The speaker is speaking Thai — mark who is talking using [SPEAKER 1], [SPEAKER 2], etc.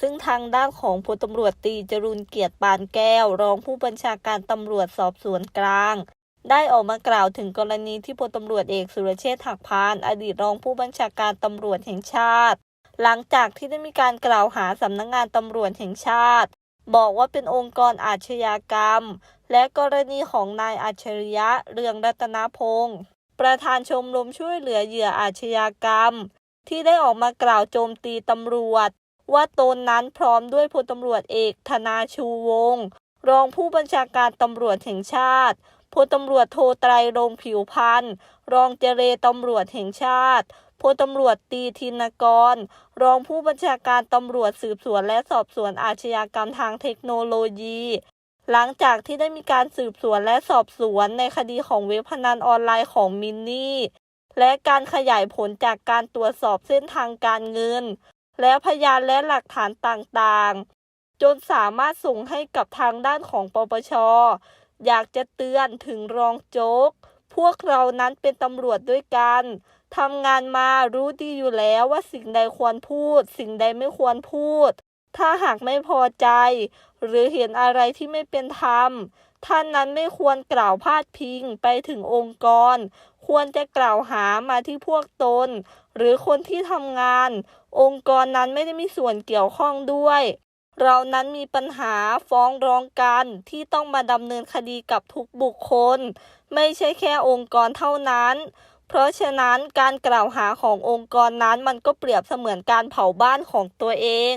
[SPEAKER 1] ซึ่งทางด้านของพลตำรวจตีจรุนเกียรติปานแก้ว รองผู้บัญชาการตำรวจสอบสวนกลาง ได้ออกมากล่าวถึงกรณีที่พลตำรวจเอกสุรเชษฐ์หักพาน อดีตรองผู้บัญชาการตำรวจแห่งชาติ หลังจากที่ได้มีการกล่าวหาสำนักงงานตำรวจแห่งชาติ บอกว่าเป็นองค์กรอาชญากรรม และกรณีของนายอัจฉริยะเรืองรัตนพงศ์ประธานชมรมช่วยเหลือเหยื่ออาชญากรรม ที่ได้ออกมากล่าวโจมตีตำรวจ ว่าตนนั้นพร้อมด้วยพลตำรวจเอกธนาชูวงศ์รองผู้บัญชาการตำรวจแห่งชาติพลตำรวจโทไตรรงผิวพันธ์รองเจเรตำรวจแห่งชาติพลตำรวจตีธินกร รองผู้บัญชาการตำรวจสืบสวนและสอบสวนอาชญากรรมทางเทคโนโลยี หลังจากที่ได้มีการสืบสวนและสอบสวนในคดีของเว็บพนันออนไลน์ของมินนี่ และการขยายผลจากการตรวจสอบเส้นทางการเงิน และพยานและหลักฐานต่างๆ จนสามารถส่งให้กับทางด้านของปปช อยากจะเตือนถึงรองโจ๊ก พวกเรานั้นเป็นตำรวจด้วยกันทำงานมารู้ดีอยู่แล้วว่าสิ่งใดควรพูด สิ่งใดไม่ควรพูด ถ้าหากไม่พอใจ หรือเห็นอะไรที่ไม่เป็นธรรม ท่านนั้นไม่ควรกล่าวพาดพิงไปถึงองค์กร ควรจะกล่าวหามาที่พวกตน หรือคนที่ทำงาน องค์กรนั้นไม่ได้มีส่วนเกี่ยวข้องด้วย เรานั้นมีปัญหาฟ้องร้องกันที่ต้องมาดำเนินคดีกับทุกบุคคล ไม่ใช่แค่องค์กรเท่านั้น เพราะฉะนั้นการกล่าวหาขององค์กรนั้นมันก็เปรียบเสมือนการเผาบ้านของตัวเอง